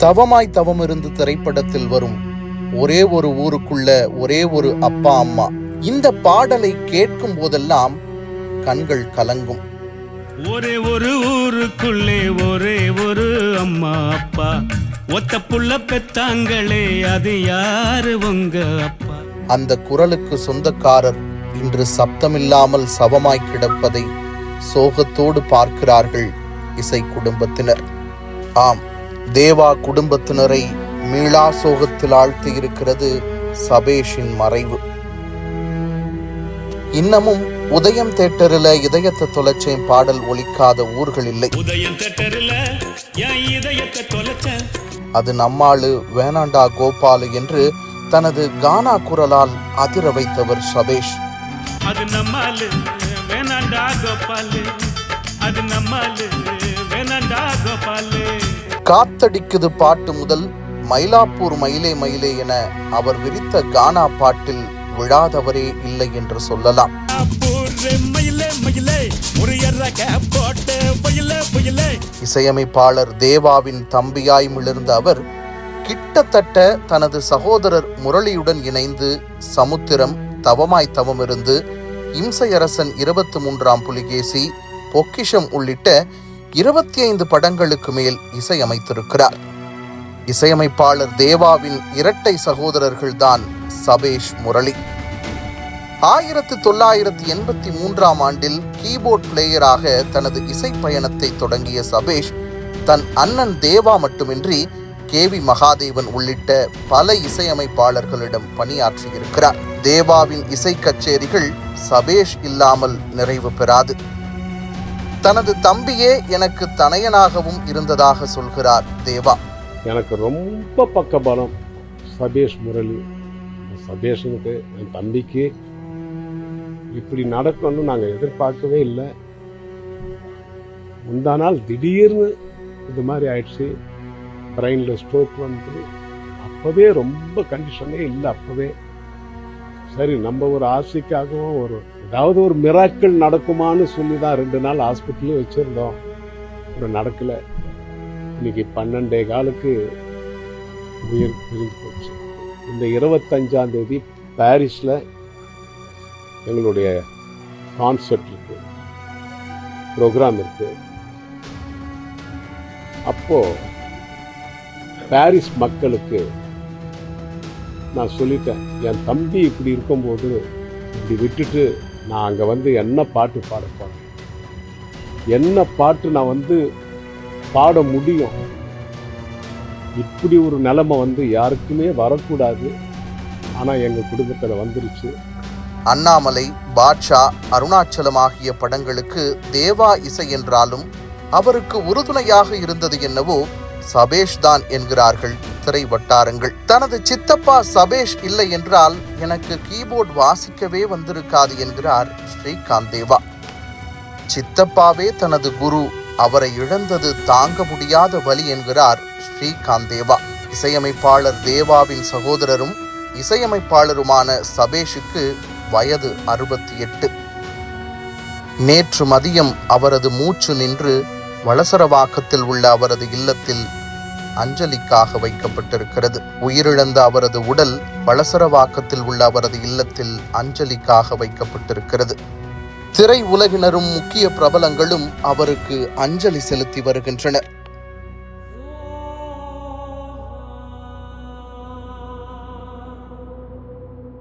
தவமாய் தவம் இருந்து திரைப்படத்தில் வரும் ஒரே ஒரு ஊருக்குள்ள ஒரே ஒரு அப்பா அம்மா. இந்த பாடலை கேட்கும் போதெல்லாம் கண்கள் கலங்கும். ஒரே ஒரு ஊருக்குள்ளே ஒரே ஒரு அம்மா அப்பா. ஒத்த புள்ள பெத்தாங்களே அது யாரு உங்க அப்பா? அந்த குரலுக்கு சொந்தக்காரர் இன்று சப்தமில்லாமல் சவமாய் கிடப்பதை சோகத்தோடு பார்க்கிறார்கள் இசை குடும்பத்தினர். ஆம் தேவா குடும்பத்தினரை மீளா சோகத்தில் ஆழ்த்தி இருக்கிறது சபேஷின் மறைவு. இன்னமும் உதயம் தேட்டரில் இதயத்தை தொலைச்சேன் பாடல் ஒலிக்காத ஊர்கள் இல்லை. அது நம்மாளு வேணாண்டா கோபாலு என்று தனது கானா குரலால் அதிர வைத்தவர் சபேஷ். அது நம்மாலு வேணாண்டா கோபாலு. அது நம்மாலு வேணாண்டா கோபாலு. காத்தடிக்குது பாட்டு முதல் மயிலாப்பூர் மயிலே மயிலே என அவர் விரித்த கானா பாட்டில் விழாதவரே இல்லை என்று சொல்லலாம். இசையமைப்பாளர் தேவாவின் தம்பியாய் மிளர்ந்த அவர் கிட்டத்தட்ட தனது சகோதரர் முரளியுடன் இணைந்து சமுத்திரம் தவமாய் தவமிருந்து இம்சையரசன் இருபத்தி மூன்றாம் புலிகேசி பொக்கிஷம் உள்ளிட்ட இருபத்தி ஐந்து படங்களுக்கு மேல் இசையமைத்திருக்கிறார். இசையமைப்பாளர் தேவாவின் இரட்டை சகோதரர்கள்தான் சபேஷ் முரளி. ஆயிரத்து தொள்ளாயிரத்து எண்பத்தி மூன்றாம் ஆண்டில் கீபோர்ட் பிளேயராக தனது இசை பயணத்தை தொடங்கிய சபேஷ் தன் அண்ணன் தேவா மட்டுமின்றி கே வி மகாதேவன் உள்ளிட்ட பல இசையமைப்பாளர்களிடம் பணியாற்றியிருக்கிறார். தேவாவின் இசை கச்சேரிகள் சபேஷ் இல்லாமல் நிறைவு பெறாது. தனது தம்பியே எனக்கு தனையனாகவும் இருந்ததாக சொல்கிறார் தேவா. எனக்கு ரொம்ப பக்கபலம். சபேஷ் முரளி. சபேஷனுக்கு என் தம்பிக்கு இப்படி நடக்கணும்னு நாங்கள் எதிர்பார்க்கவே இல்லை. முந்தா நாள் திடீர்னு இது மாதிரி ஆயிடுச்சு. பிரெயினில் ஸ்ட்ரோக் வந்து அப்போவே ரொம்ப கண்டிஷனே இல்லை அப்போவே. சரி நம்ம ஒரு ஆசைக்காகவும் ஒரு ஏதாவது ஒரு மிராக்கள் நடக்குமான்னு சொல்லி தான் ரெண்டு நாள் ஹாஸ்பிட்டலே வச்சுருந்தோம். அப்புறம் நடக்கலை. இன்னைக்கு பன்னெண்டே காலுக்கு உயிர் பிரிஞ்சு போச்சு. இந்த இருபத்தஞ்சாம் தேதி பாரிஸில் எங்களுடைய கான்சர்ட் இருக்கு. ப்ரோக்ராம் இருக்கு. அப்போ பாரிஸ் மக்களுக்கு நான் சொல்லிட்டேன் என் தம்பி இப்படி இருக்கும்போது இப்படி விட்டுட்டு நான் அங்கே வந்து என்ன பாட்டு பாட என்ன பாட்டு நான் வந்து பாட முடியும்? இப்படி ஒரு நிலைமை வந்து யாருக்குமே வரக்கூடாது. ஆனால் எங்கள் குடும்பத்தில் வந்துருச்சு. அண்ணாமலை பாட்ஷா அருணாச்சலம் ஆகிய படங்களுக்கு தேவா இசை என்றாலும் அவருக்கு உறுதுணையாக இருந்தது என்னவோ சபேஷ் தான் என்கிறார்கள். திரை வட்டாரங்கள். தனது சித்தப்பா சபேஷ் இல்லை என்றால் எனக்கு கீபோர்ட் வாசிக்கவே வந்திருக்காது என்கிறார் ஸ்ரீகாந்த் தேவா சித்தப்பாவே தனது குரு அவரை இழந்தது தாங்க முடியாத வலி என்கிறார் ஸ்ரீகாந்த் தேவா இசையமைப்பாளர் தேவாவின் சகோதரரும் இசையமைப்பாளருமான சபேஷுக்கு வயது அறுபத்தி எட்டு நேற்று மதியம் அவரது மூச்சு நின்று வளசரவாக்கத்தில் உள்ள அவரது இல்லத்தில் அஞ்சலிக்காக வைக்கப்பட்டிருக்கிறது. உயிரிழந்த அவரது உடல் வளசரவாக்கத்தில் உள்ள அவரது இல்லத்தில் அஞ்சலிக்காக வைக்கப்பட்டிருக்கிறது. திரை உலகினரும் முக்கிய பிரபலங்களும் அவருக்கு அஞ்சலி செலுத்தி வருகின்றனர்.